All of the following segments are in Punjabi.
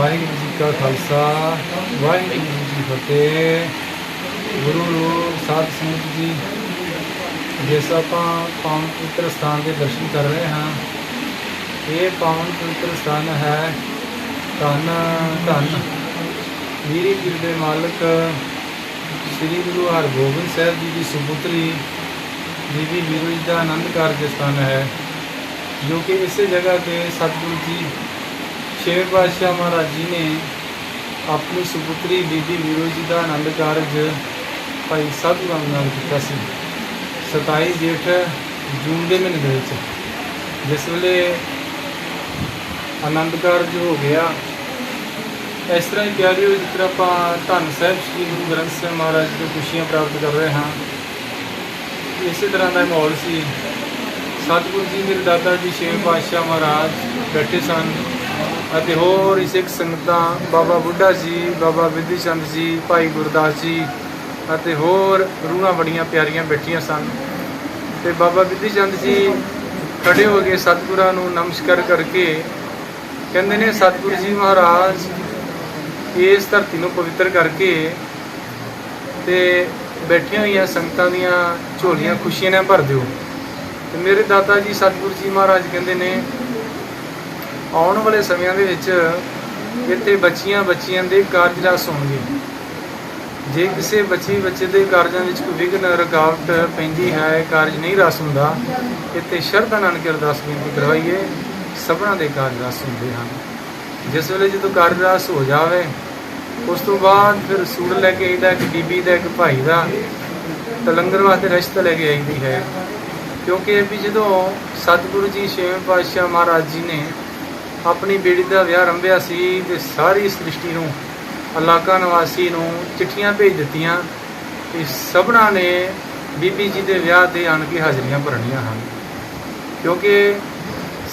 ਵਾਹਿਗੁਰੂ ਜੀ ਕਾ ਖਾਲਸਾ, ਵਾਹਿਗੁਰੂ ਜੀ ਕੀ ਫਤਿਹ। ਗੁਰੂ ਰੂਪ ਸਾਧ ਸੰਗਤ ਜੀ, ਜਿਸ ਆਪਾਂ ਪਾਵਨ ਪਵਿੱਤਰ ਸਥਾਨ ਦੇ ਦਰਸ਼ਨ ਕਰ ਰਹੇ ਹਾਂ, ਇਹ ਪਾਵਨ ਪਵਿੱਤਰ ਸਥਾਨ ਹੈ ਧੰਨ ਧੰਨ। ਵੀਰੀ ਪੀਰ ਦੇ ਮਾਲਕ ਸ੍ਰੀ ਗੁਰੂ ਹਰਗੋਬਿੰਦ ਸਾਹਿਬ ਜੀ ਦੀ ਸੁਪੁੱਤਰੀ ਬੀਬੀ ਵੀਰੂ ਜੀ ਦਾ ਆਨੰਦ ਕਾਰਜ ਸਥਾਨ ਹੈ, ਜੋ ਕਿ ਇਸੇ ਜਗ੍ਹਾ ਤੇ ਸਤਿਗੁਰੂ ਜੀ ਛੇਵੇਂ ਪਾਤਸ਼ਾਹ ਮਹਾਰਾਜ ਜੀ ਨੇ ਆਪਣੀ ਸੁਪੁੱਤਰੀ ਬੀਬੀ ਵੀਰੋ ਜੀ ਦਾ ਆਨੰਦ ਕਾਰਜ ਭਾਈ ਸਾਧੂ ਰਾਮ ਨਾਲ ਕੀਤਾ ਸੀ। 27 ਜੇਠ ਜੂਨ ਦੇ ਮਹੀਨੇ ਦੇ ਵਿੱਚ। ਜਿਸ ਵੇਲੇ ਆਨੰਦ ਕਾਰਜ ਹੋ ਗਿਆ, ਇਸ ਤਰ੍ਹਾਂ ਹੀ ਪਿਆਰਿਓ ਜਿਸ ਤਰ੍ਹਾਂ ਆਪਾਂ ਧੰਨ ਸਾਹਿਬ ਸ੍ਰੀ ਗੁਰੂ ਗ੍ਰੰਥ ਸਾਹਿਬ ਮਹਾਰਾਜ ਤੋਂ ਖੁਸ਼ੀਆਂ ਪ੍ਰਾਪਤ ਕਰ ਰਹੇ ਹਾਂ। ਇਸੇ ਤਰ੍ਹਾਂ ਦਾ ਮਾਹੌਲ ਸੀ। ਸਤਿਗੁਰੂ ਜੀ, ਮੇਰੇ ਦਾਦਾ ਜੀ ਛੇਵੇਂ ਪਾਤਸ਼ਾਹ ਮਹਾਰਾਜ ਬੈਠੇ ਸਨ। ਅਤੇ ਹੋਰ ਸਿੱਖ ਸੰਗਤਾਂ, ਬਾਬਾ ਬੁੱਢਾ ਜੀ, ਬਾਬਾ ਵਿਧੀ ਚੰਦ ਜੀ, ਭਾਈ ਗੁਰਦਾਸ ਜੀ ਅਤੇ ਹੋਰ ਰੂਹਾਂ ਬੜੀਆਂ ਪਿਆਰੀਆਂ ਬੈਠੀਆਂ ਸਨ। ਤੇ ਬਾਬਾ ਵਿਧੀ ਚੰਦ ਜੀ ਖੜੇ ਹੋ ਕੇ ਸਤਿਗੁਰਾਂ ਨੂੰ ਨਮਸਕਾਰ ਕਰਕੇ ਕਹਿੰਦੇ ਨੇ, ਸਤਿਗੁਰੂ ਜੀ ਮਹਾਰਾਜ, ਇਸ ਧਰਤੀ ਨੂੰ ਪਵਿੱਤਰ ਕਰਕੇ ਤੇ ਬੈਠੀਆਂ ਹੋਈਆਂ ਸੰਗਤਾਂ ਦੀਆਂ ਝੋਲੀਆਂ ਖੁਸ਼ੀਆਂ ਨਾਲ ਭਰ ਦਿਓ। ਤੇ ਮੇਰੇ ਦਾਦਾ ਜੀ ਸਤਿਗੁਰੂ ਜੀ ਮਹਾਰਾਜ ਕਹਿੰਦੇ ਨੇ ਆਉਣ ਵਾਲੇ ਸਮਿਆਂ ਦੇ ਵਿੱਚ ਇੱਥੇ ਬੱਚੀਆਂ ਬੱਚੀਆਂ ਦੇ ਕਾਰਜ ਰਸ ਹੋਣਗੇ ਜੇ ਕਿਸੇ ਬੱਚੀ ਬੱਚੇ ਦੇ ਕਾਰਜਾਂ ਵਿੱਚ ਕੋਈ ਵਿਘਨ ਰੁਕਾਵਟ ਪੈਂਦੀ ਹੈ ਕਾਰਜ ਨਹੀਂ ਰਸ ਹੁੰਦਾ, ਇੱਥੇ ਸ਼ਰਧਾ ਨਾਨਕ ਅਰਦਾਸ ਬੇਨਤੀ ਕਰਵਾਈਏ, ਸਭਨਾਂ ਦੇ ਕਾਰਜ ਰਸ ਹੁੰਦੇ ਹਨ। ਜਿਸ ਵੇਲੇ ਜਦੋਂ ਕਾਰਜ ਰਸ ਹੋ ਜਾਵੇ, ਉਸ ਤੋਂ ਬਾਅਦ ਫਿਰ ਸੂੜ ਲੈ ਕੇ ਆਈਦਾ, ਇੱਕ ਬੀਬੀ ਦਾ, ਇੱਕ ਭਾਈ ਦਾ, ਤਾਂ ਲੰਗਰ ਵਾਸਤੇ ਰਿਸ਼ਤਾ ਲੈ ਕੇ ਆਈਦੀ ਹੈ। ਕਿਉਂਕਿ ਇਹ ਵੀ ਜਦੋਂ ਸਤਿਗੁਰੂ ਜੀ, ਛੇਵੇਂ ਪਾਤਸ਼ਾਹ ਮਹਾਰਾਜ ਜੀ ਨੇ ਆਪਣੀ ਬੇੜੀ ਦਾ ਵਿਆਹ ਰੰਭਿਆ ਸੀ ਤੇ ਸਾਰੀ ਸ੍ਰਿਸ਼ਟੀ ਨੂੰ ਇਲਾਕਾ ਨਿਵਾਸੀ ਨੂੰ ਚਿੱਠੀਆਂ ਭੇਜ ਦਿੱਤੀਆਂ ਕਿ ਸਭਨਾਂ ਨੇ ਬੀਬੀ ਜੀ ਦੇ ਵਿਆਹ ਤੇ ਆਣ ਕੇ ਹਾਜ਼ਰੀਆਂ ਭਰਨੀਆਂ ਹਨ। ਕਿਉਂਕਿ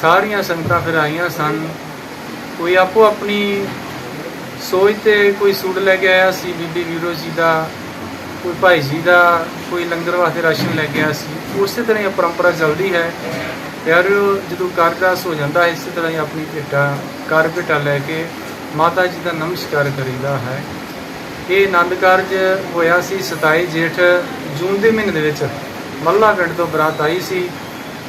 ਸਾਰੀਆਂ ਸੰਗਤਾਂ ਫਿਰ ਆਈਆਂ ਸਨ। ਕੋਈ ਆਪੋ ਆਪਣੀ ਸੋਚ ਤੇ ਕੋਈ ਸੂਟ ਲੈ ਕੇ ਆਇਆ ਸੀ, ਬੀਬੀ ਵੀਰੋ ਜੀ ਦਾ, ਕੋਈ ਭਾਈ ਜੀ ਦਾ, ਕੋਈ ਲੰਗਰ ਵਾਸਤੇ ਰਾਸ਼ਨ ਲੈ ਕੇ ਆਇਆ ਸੀ। ਉਸੇ ਤਰ੍ਹਾਂ ਇਹ ਪਰੰਪਰਾ ਚੱਲਦੀ ਹੈ। ਪਿਆਰਿਓ, ਜਦੋਂ ਕਾਰਜਾਸ ਹੋ ਜਾਂਦਾ ਹੈ, ਇਸੇ ਤਰ੍ਹਾਂ ਹੀ ਆਪਣੀ ਭੇਟਾ ਕਾਰ ਭੇਟਾ ਲੈ ਕੇ ਮਾਤਾ ਜੀ ਦਾ ਨਮਸਕਾਰ ਕਰੀਦਾ ਹੈ। ਇਹ ਆਨੰਦ ਕਾਰਜ ਹੋਇਆ ਸੀ 27 ਜੇਠ ਜੂਨ ਦੇ ਮਹੀਨੇ ਦੇ ਵਿੱਚ। ਮੱਲਾ ਪਿੰਡ ਤੋਂ ਬਰਾਤ ਆਈ ਸੀ।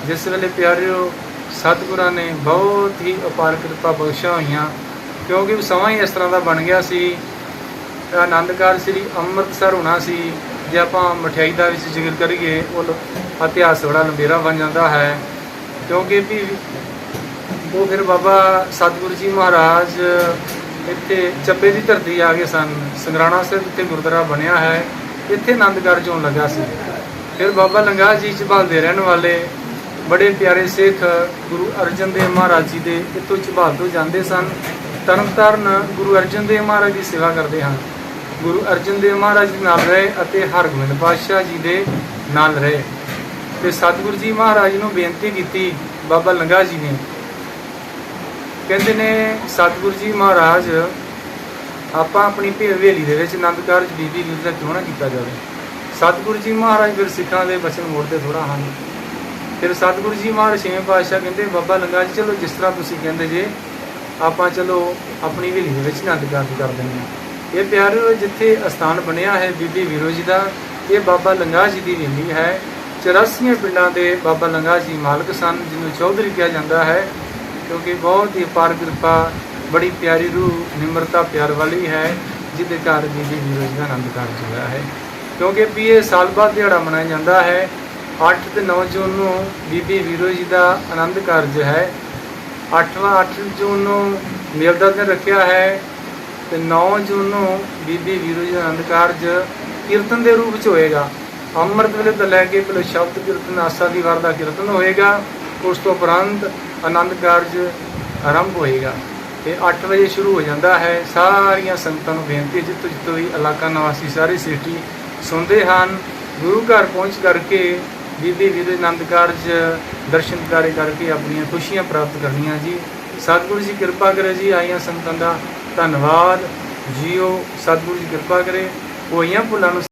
ਜਿਸ ਵੇਲੇ ਪਿਆਰਿਓ, ਸਤਿਗੁਰਾਂ ਨੇ ਬਹੁਤ ਹੀ ਅਪਾਰ ਕਿਰਪਾ ਬਖਸ਼ਾਂ ਹੋਈਆਂ, ਕਿਉਂਕਿ ਸਮਾਂ ਹੀ ਇਸ ਤਰ੍ਹਾਂ ਦਾ ਬਣ ਗਿਆ ਸੀ। ਆਨੰਦ ਕਾਰਜ ਸ੍ਰੀ ਅੰਮ੍ਰਿਤਸਰ ਹੋਣਾ ਸੀ। ਜੇ ਆਪਾਂ ਮਠਿਆਈ ਦਾ ਵਿੱਚ ਜ਼ਿਕਰ ਕਰੀਏ, ਉਹ ਇਤਿਹਾਸ ਬੜਾ ਲੰਬੇਰਾ ਬਣ ਜਾਂਦਾ ਹੈ। ਕਿਉਂਕਿ ਵੀ ਉਹ ਫਿਰ ਬਾਬਾ ਸਤਿਗੁਰੂ ਜੀ ਮਹਾਰਾਜ ਇੱਥੇ ਚੱਬੇ ਦੀ ਧਰਤੀ ਆ ਗਏ ਸਨ। ਸੰਗਰਾਣਾ ਸਾਹਿਬ ਇੱਥੇ ਗੁਰਦੁਆਰਾ ਬਣਿਆ ਹੈ। ਇੱਥੇ ਆਨੰਦਗੜ੍ਹ ਕਾਰਜ ਲੱਗਾ ਸੀ। ਫਿਰ ਬਾਬਾ ਲੰਗਾ ਜੀ ਝਬਾਲ ਦੇ ਰਹਿਣ ਵਾਲੇ ਬੜੇ ਪਿਆਰੇ ਸਿੱਖ ਗੁਰੂ ਅਰਜਨ ਦੇਵ ਮਹਾਰਾਜ ਜੀ ਦੇ ਇੱਥੋਂ ਝਬਾਲ ਤੋਂ ਜਾਂਦੇ ਸਨ। ਤਰਨਤਾਰਨ ਗੁਰੂ ਅਰਜਨ ਦੇਵ ਮਹਾਰਾਜ ਦੀ ਸੇਵਾ ਕਰਦੇ ਹਨ। ਗੁਰੂ ਅਰਜਨ ਦੇਵ ਮਹਾਰਾਜ ਦੇ ਨਾਲ ਰਹੇ ਅਤੇ ਹਰਗੋਬਿੰਦ ਪਾਤਸ਼ਾਹ ਜੀ ਦੇ ਨਾਲ ਰਹੇ। ਤੇ ਸਤਿਗੁਰੂ ਜੀ ਮਹਾਰਾਜ ਨੂੰ ਬੇਨਤੀ ਕੀਤੀ, ਬਾਬਾ ਲੰਗਾ ਜੀ ਨੇ। ਕਹਿੰਦੇ ਨੇ, ਸਤਿਗੁਰੂ ਜੀ ਮਹਾਰਾਜ, ਆਪਾਂ ਆਪਣੀ ਭੇ ਦੇ ਵਿੱਚ ਆਨੰਦ ਕਾਰਜ ਬੀਬੀ ਵੀਰ ਦਾ ਕਿਉਂ ਨਾ ਕੀਤਾ ਜਾਵੇ? ਸਤਿਗੁਰੂ ਜੀ ਮਹਾਰਾਜ ਫਿਰ ਸਿੱਖਾਂ ਦੇ ਬਚਨ ਮੋੜਦੇ ਥੋੜਾ ਹਨ। ਫਿਰ ਸਤਿਗੁਰੂ ਜੀ ਮਹਾਰਾਜ ਛੇਵੇਂ ਪਾਤਸ਼ਾਹ ਕਹਿੰਦੇ, ਬਾਬਾ ਲੰਗਾ ਜੀ, ਚਲੋ ਜਿਸ ਤਰ੍ਹਾਂ ਤੁਸੀਂ ਕਹਿੰਦੇ ਜੇ, ਆਪਾਂ ਚਲੋ ਆਪਣੀ ਹਵੇਲੀ ਦੇ ਵਿੱਚ ਆਨੰਦ ਕਾਰਜ ਕਰ ਦਿੰਦੇ ਹਾਂ। ਇਹ ਪਿਆਰਿਓ, ਜਿੱਥੇ ਅਸਥਾਨ ਬਣਿਆ ਹੈ ਬੀਬੀ ਵੀਰੋ ਜੀ ਦਾ, ਇਹ ਬਾਬਾ ਲੰਗਾ ਜੀ ਦੀ ਹਵੇਲੀ ਹੈ। 84 ਪਿੰਡਾਂ ਦੇ ਬਾਬਾ ਲੰਗਾ ਜੀ ਮਾਲਕ ਸਨ, ਜਿਹਨੂੰ ਚੌਧਰੀ ਕਿਹਾ ਜਾਂਦਾ ਹੈ, ਕਿਉਂਕਿ ਬਹੁਤ ਹੀ ਅਪਾਰ ਕਿਰਪਾ, ਬੜੀ ਪਿਆਰੀ ਰੂਹ, ਨਿਮਰਤਾ, ਪਿਆਰ ਵਾਲੀ ਹੈ, ਜਿਹਦੇ ਘਰ ਬੀਬੀ ਵੀਰੋ ਜੀ ਦਾ ਆਨੰਦ ਕਾਰਜ ਹੋਇਆ ਹੈ। ਕਿਉਂਕਿ ਵੀ ਸਾਲ ਬਾਅਦ ਦਿਹਾੜਾ ਮਨਾਇਆ ਜਾਂਦਾ ਹੈ 8 ਤੇ 9 ਜੂਨ ਨੂੰ ਬੀਬੀ ਵੀਰੋ ਜੀ ਦਾ ਆਨੰਦ ਕਾਰਜ ਹੈ। 8ਵਾਂ 8 ਜੂਨ ਨੂੰ ਮੇਲ ਦਿਨ ਰੱਖਿਆ ਹੈ ਤੇ 9 ਜੂਨ ਨੂੰ ਬੀਬੀ ਵੀਰੋ ਜੀ ਦਾ ਆਨੰਦ ਕਾਰਜ ਕੀਰਤਨ ਦੇ ਰੂਪ ਵਿੱਚ ਹੋਏਗਾ। ਅੰਮ੍ਰਿਤ ਵੇਲੇ ਤੋਂ ਲੈ ਕੇ ਪਹਿਲੇ ਸ਼ਬਦ ਕੀਰਤਨ ਆਸਾ ਦੀ ਵਾਰ ਦਾ ਕੀਰਤਨ ਹੋਏਗਾ। ਉਸ ਤੋਂ ਉਪਰੰਤ ਆਨੰਦ ਕਾਰਜ ਆਰੰਭ ਹੋਏਗਾ। ਤੇ 8 ਵਜੇ ਸ਼ੁਰੂ ਹੋ ਜਾਂਦਾ ਹੈ। ਸਾਰੀਆਂ ਸੰਗਤਾਂ ਨੂੰ ਬੇਨਤੀ ਹੈ, ਜਿੱਥੋਂ ਜਿੱਥੋਂ ਵੀ ਇਲਾਕਾ ਨਿਵਾਸੀ ਸਾਰੇ ਸਿਟੀ ਸੁਣਦੇ ਹਨ ਗੁਰੂ ਘਰ ਪਹੁੰਚ ਕਰਕੇ ਬੀਬੀ ਵੀਰ ਆਨੰਦ ਕਾਰਜ ਦਰਸ਼ਨ ਕਾਰੇ ਕਰਕੇ ਆਪਣੀਆਂ ਖੁਸ਼ੀਆਂ ਪ੍ਰਾਪਤ ਕਰਨੀਆਂ ਜੀ। ਸਤਿਗੁਰੂ ਜੀ ਕਿਰਪਾ ਕਰੇ ਜੀ ਆਈਆਂ ਸੰਗਤਾਂ ਦਾ ਧੰਨਵਾਦ। ਜੀਓ ਸਤਿਗੁਰੂ ਜੀ ਕਿਰਪਾ ਕਰੇ। ਹੋਈਆਂ ਭੁੱਲਾਂ ਨੂੰ